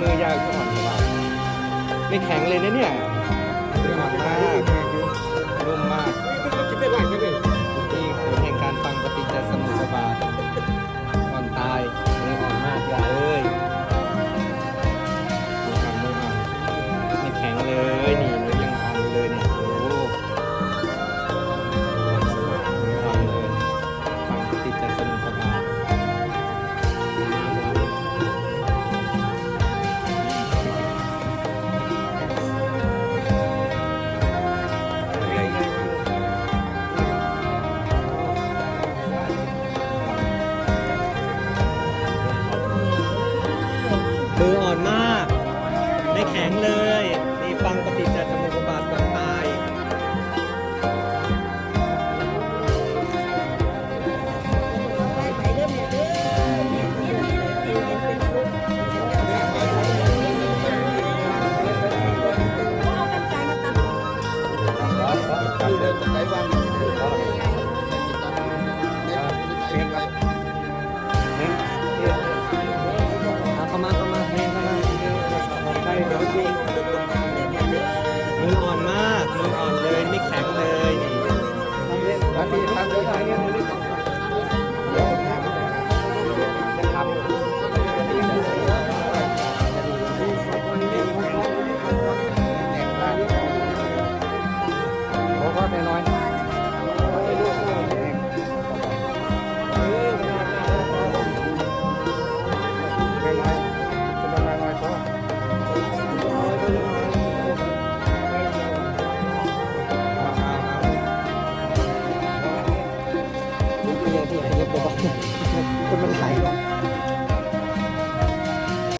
มือยาวก็อ่อนสบายไม่แข็งเลยนะเนี่ยอ่อนมากนุ่มมากคิดได้บ้างไหมเนี่ยที่แห่งการฟังปฏิจจสมุปบาทอ่อนตายเลยอ่อนมากอย่าเอ้ยนุ่มไม่แข็ง 了。来了